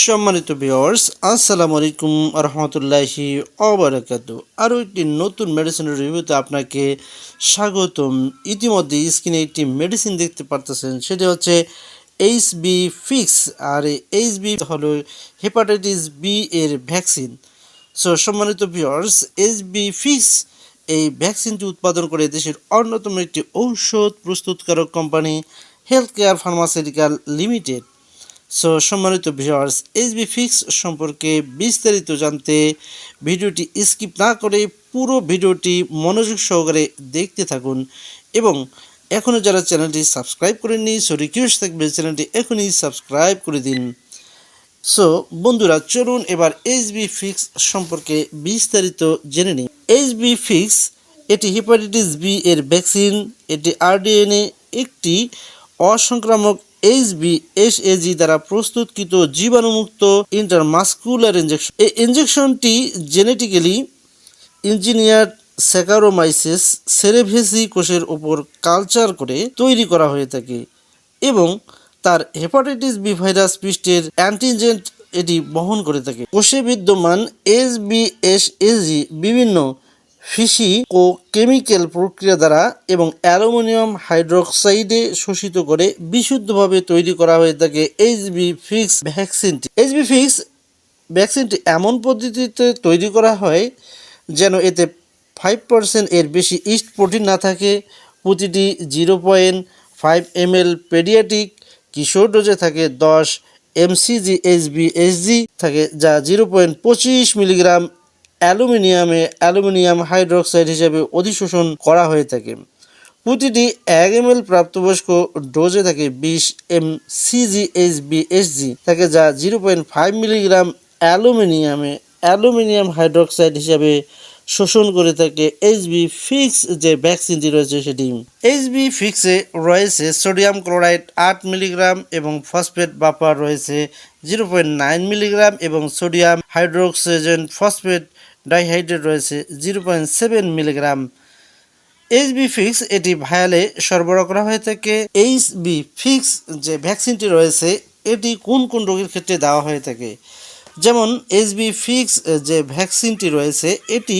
সম্মানিত ভিউয়ার্স আসসালামু আলাইকুম রহমতুল্লাহি অবরাকাত আরও একটি নতুন মেডিসিনের রিভিউতে আপনাকে স্বাগতম। ইতিমধ্যে স্ক্রিনে একটি মেডিসিন দেখতে পারতেছেন, সেটি হচ্ছে এইচ বি ফিক্স আর এইচ বি হলো হেপাটাইটিস বি এর ভ্যাকসিন সো সম্মানিত ভিউয়ার্স এইচ বি ফিক্স এই ভ্যাকসিনটি উৎপাদন করে দেশের অন্যতম একটি ঔষধ প্রস্তুতকারক company health care pharmaceutical limited so সম্মানিত ভিউয়ার্স এইচবি ফিক্স সম্পর্কে বিস্তারিত জানতে ভিডিওটি স্কিপ না করে পুরো ভিডিওটি মনোযোগ সহকারে দেখতে থাকুন এবং এখনও যারা চ্যানেলটি সাবস্ক্রাইব করেননি সো রিকোয়েস্ট থাকবে চ্যানেলটি এখনই সাবস্ক্রাইব করে দিন। সো বন্ধুরা, চলুন এবার এইচবি ফিক্স সম্পর্কে বিস্তারিত জেনে নিই। এইচবি ফিক্স এটি হেপাটাইটিস বি এর ভ্যাকসিন এটি আরডিএনএ একটি অসংক্রামক এইচবি এসএজি দ্বারা প্রস্তুতকৃত জীবাণুমুক্ত ইন্টারমাস্কুলার ইঞ্জেকশন এই ইঞ্জেকশনটি জেনেটিক্যালি ইঞ্জিনিয়ার স্যাকারোমাইসিস সেরেভেসি কোষের ওপর কালচার করে তৈরি করা হয়ে থাকে এবং তার হেপাটাইটিস বি ভাইরাস পৃষ্ঠের অ্যান্টিজেন্ট এটি বহন করে থাকে। কোষে বিদ্যমান এস বি এস এসজি বিভিন্ন ফিসি ও কেমিক্যাল প্রক্রিয়া দ্বারা এবং অ্যালুমিনিয়াম হাইড্রোক্সাইডে শোষিত করে বিশুদ্ধভাবে তৈরি করা হয়ে থাকে এইচবি ফিক্স ভ্যাকসিনটি। এইচবি ফিক্স ভ্যাকসিনটি এমন পদ্ধতিতে তৈরি করা হয় যেন এতে ফাইভ পার্সেন্ট এর বেশি ইস্ট প্রোটিন না থাকে, প্রতিটি zero point five M L paediatric কিশোর ডোজে থাকে, দশ এমসিজি এইচবি এইচজি থাকে, যা জিরো পয়েন্ট পঁচিশ মিলিগ্রাম অ্যালুমিনিয়ামে অ্যালুমিনিয়াম হাইড্রোক্সাইড হিসেবে অধিশোষণ করা হয়ে থাকে। প্রতিটি এক এম এল প্রাপ্তবয়স্ক ডোজে থাকে বিশ এম সিজিএইচবিএসজি থাকে যা জিরো পয়েন্ট ফাইভ মিলিগ্রাম অ্যালুমিনিয়ামে অ্যালুমিনিয়াম হাইড্রোক্সাইড হিসাবে শোষণ করে থাকে এইচবি ফিক্স যে ভ্যাকসিনটি রয়েছে সেটি। এইচবি ফিক্সে রয়েছে সোডিয়াম ক্লোরাইড আট মিলিগ্রাম এবং ফসফেট বাপার রয়েছে জিরো পয়েন্ট নাইন মিলিগ্রাম এবং সোডিয়াম হাইড্রোক্সিজেন ফসফেট ডাইহাইড্রেট রয়েছে zero point seven milligram. HB fix এটি ভায়ালে সরবরাহ করা হয়ে থাকে। এইচবি ফিক্স যে ভ্যাকসিনটি রয়েছে, এটি কোন কোন রোগের ক্ষেত্রে দেওয়া হয়ে থাকে? যেমন এইচবি ফিক্স যে ভ্যাকসিনটি রয়েছে, এটি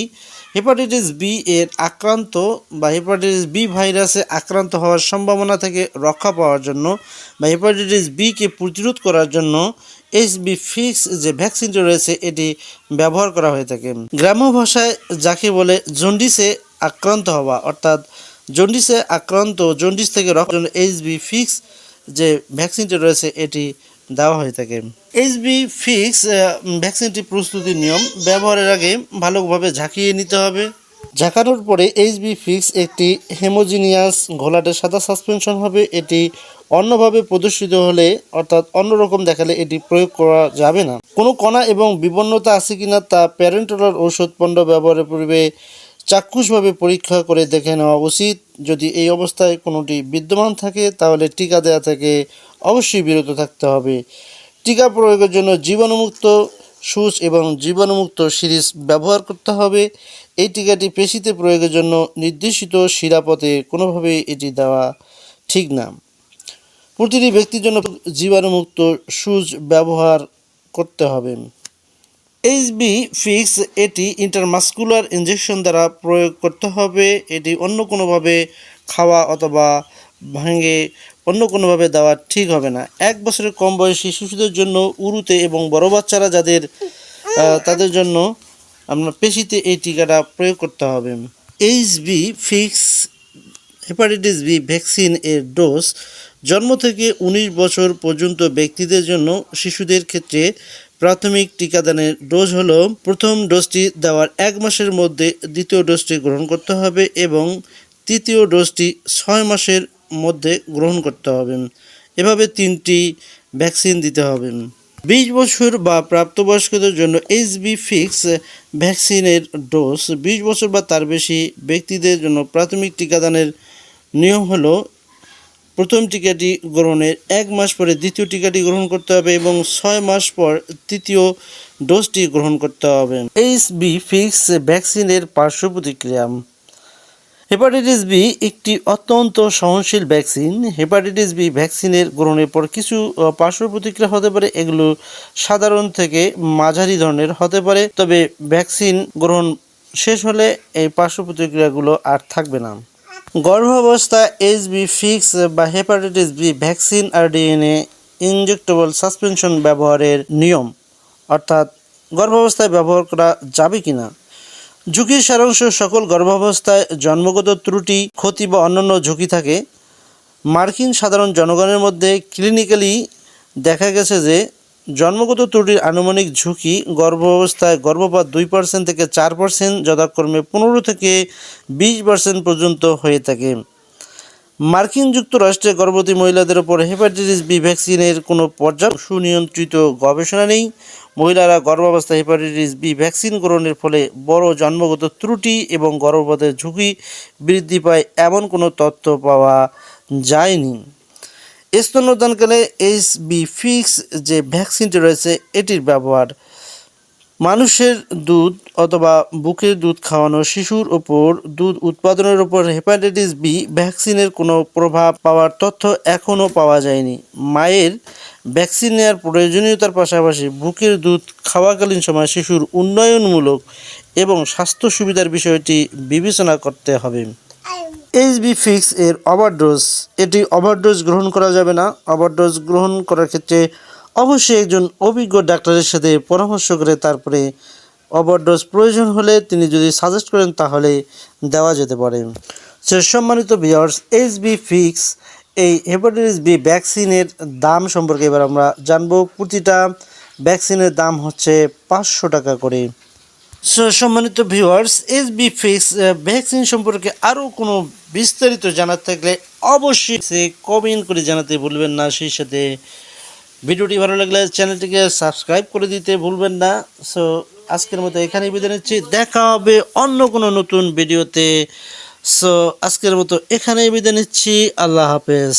হেপাটাইটিস বি এর আক্রান্ত বা হেপাটাইটিস বি ভাইরাসে আক্রান্ত হওয়ার সম্ভাবনা থেকে রক্ষা পাওয়ার জন্য বা হেপাটাইটিস বিকে প্রতিরোধ করার জন্য এইচবি ফিক্স যে ভ্যাকসিনটি রয়েছে, এটি ব্যবহার করা হয়ে থাকে। গ্রাম্য ভাষায় যাকে বলে জন্ডিসে আক্রান্ত হওয়া, অর্থাৎ জন্ডিসে আক্রান্ত, জন্ডিস থেকে রক্ষার জন্য এইচবি ফিক্স যে ভ্যাকসিনটি রয়েছে, এটি দেওয়া হয়ে থাকে। এইচবি ফিক্স ভ্যাকসিনটি প্রস্তুতির নিয়ম। ব্যবহারের আগে ভালোভাবে ঝাঁকিয়ে নিতে হবে। ঝাঁকানোর পরে এইচবি ফিক্স একটি হেমোজিনিয়াস ঘোলাটে সাদা সাসপেনশন হবে। এটি অন্যভাবে প্রদর্শিত হলে, অর্থাৎ অন্যরকম দেখালে এটি প্রয়োগ করা যাবে না। কোনো কণা এবং বিবন্নতা আছে কিনা তা প্যারেন্টলার ঔষধ পণ্য ব্যবহারের পূর্বে চাক্ষুষভাবে পরীক্ষা করে দেখে নেওয়া উচিত। যদি এই অবস্থায় কোনোটি বিদ্যমান থাকে, তাহলে টিকা দেওয়া থেকে অবশ্যই বিরত থাকতে হবে। টিকা প্রয়োগের জন্য জীবাণুমুক্ত সুচ এবং জীবাণুমুক্ত সিরিজ ব্যবহার করতে হবে। এই টিকাটি পেশিতে প্রয়োগের জন্য নির্দেশিত শিরাপথে কোনোভাবেই এটি দেওয়া ঠিক না। প্রতিটি ব্যক্তির জন্য জীবাণুমুক্ত সুচ ব্যবহার করতে হবে। এইচবি ফিক্স এটি ইন্টারমাস্কুলার ইঞ্জেকশন দ্বারা প্রয়োগ করতে হবে। এটি অন্য কোনোভাবে খাওয়া অথবা ভাঙে, অন্য কোনোভাবে দেওয়া ঠিক হবে না। এক বছরের কম বয়সী শিশুদের জন্য উরুতে এবং বড় বাচ্চারা যাদের তাদের জন্য আপনার পেশিতে এই টিকাটা প্রয়োগ করতে হবে। HB fix hepatitis B vaccine এর ডোজ জন্ম থেকে উনিশ বছর পর্যন্ত ব্যক্তিদের জন্য শিশুদের ক্ষেত্রে প্রাথমিক টিকাদানের ডোজ হলো, প্রথম ডোজটি দেওয়ার এক মাসের মধ্যে দ্বিতীয় ডোজটি গ্রহণ করতে হবে এবং তৃতীয় ডোজটি ছয় মাসের মধ্যে গ্রহণ করতে হবে। এভাবে তিনটি ভ্যাকসিন দিতে হবে। বিশ বছর বা প্রাপ্তবয়স্কদের জন্য এইচবি ফিক্স ভ্যাকসিনের ডোজ, বিশ বছর বা তার বেশি ব্যক্তিদের জন্য প্রাথমিক টিকাদানের নিয়ম হলো প্রথম টিকাটি গ্রহণের এক মাস পরে দ্বিতীয় টিকাটি গ্রহণ করতে হবে এবং ছয় মাস পর তৃতীয় ডোজটি গ্রহণ করতে হবে। এইচ বি ফিক্স ভ্যাকসিনের পার্শ্ব প্রতিক্রিয়া। হেপাটাইটিস বি একটি অত্যন্ত সহনশীল ভ্যাকসিন। হেপাটাইটিস বি ভ্যাকসিনের গ্রহণের পর কিছু পার্শ্ব প্রতিক্রিয়া হতে পারে, এগুলো সাধারণ থেকে মাঝারি ধরনের হতে পারে, তবে ভ্যাকসিন গ্রহণ শেষ হলে এই পার্শ্ব প্রতিক্রিয়াগুলো আর থাকবে না। গর্ভাবস্থা এইচ বি ফিক্স বা hepatitis B vaccine R DNA injectable suspension ব্যবহারের নিয়ম। অর্থাৎ, গর্ভাবস্থায় ব্যবহার করা যাবে কি না ঝুঁকির সারাংশ সকল গর্ভাবস্থায় জন্মগত ত্রুটি, ক্ষতি বা অন্যান্য ঝুঁকি থাকে। মার্কিন সাধারণ জনগণের মধ্যে ক্লিনিক্যালি দেখা গেছে যে জন্মগত ত্রুটির আনুমানিক ঝুঁকি গর্ভাবস্থায় গর্ভপাত দুই পার্সেন্ট থেকে চার পার্সেন্ট যথাক্রমে পনেরো থেকে বিশ পার্সেন্ট পর্যন্ত হয়ে থাকে। মার্কিন যুক্তরাষ্ট্রে গর্ভবতী মহিলাদের ওপর হেপাটাইটিস বি ভ্যাকসিনের কোনো পর্যাপ্ত সুনিয়ন্ত্রিত গবেষণা নেই। মহিলারা গর্ভাবস্থায় হেপাটাইটিস বি ভ্যাকসিন গ্রহণের ফলে বড় জন্মগত ত্রুটি এবং গর্ভপাতের ঝুঁকি বৃদ্ধি পায় এমন কোনো তথ্য পাওয়া যায়নি। স্তন্যদানকালে এইচ বি ফিক্স যে ভ্যাকসিনটি রয়েছে, এটির ব্যবহার মানুষের দুধ অথবা বুকের দুধ খাওয়ানো, শিশুর ওপর দুধ উৎপাদনের ওপর হেপাটাইটিস বি ভ্যাকসিনের কোনো প্রভাব পাওয়ার তথ্য এখনও পাওয়া যায়নি। মায়ের ভ্যাকসিন নেওয়ার প্রয়োজনীয়তার পাশাপাশি বুকের দুধ খাওয়াকালীন সময় শিশুর উন্নয়নমূলক এবং স্বাস্থ্য সুবিধার বিষয়টি বিবেচনা করতে হবে। এইচবি ফিক্স এর ওভারডোজ এটি ওভারডোজ গ্রহণ করা যাবে না। ওভারডোজ গ্রহণ করার ক্ষেত্রে অবশ্যই একজন অভিজ্ঞ ডাক্তারের সাথে পরামর্শ করে তারপরে ওভারডোজ প্রয়োজন হলে তিনি যদি সাজেস্ট করেন তাহলে দেওয়া যেতে পারে। সম্মানিত ভিওর্স এইচবি ফিক্স এই হেপাটাইটিস বি ভ্যাকসিনের দাম সম্পর্কে এবার আমরা জানব। প্রতিটা ভ্যাকসিনের দাম হচ্ছে পাঁচশো টাকা করে। সম্মানিত viewers S B fix vaccine সম্পর্কে আরও কোনো বিস্তারিত জানার থাকলে অবশ্যই সে কমেন্ট করে জানাতে ভুলবেন না। সেই সাথে ভিডিওটি ভালো লাগলে চ্যানেলটিকে সাবস্ক্রাইব করে দিতে ভুলবেন না। সো আজকের মতো এখানেই বিদায় নিচ্ছি। দেখা হবে অন্য কোনো নতুন ভিডিওতে। সো আজকের মতো এখানেই বিদায় নিচ্ছি। আল্লাহ হাফেজ।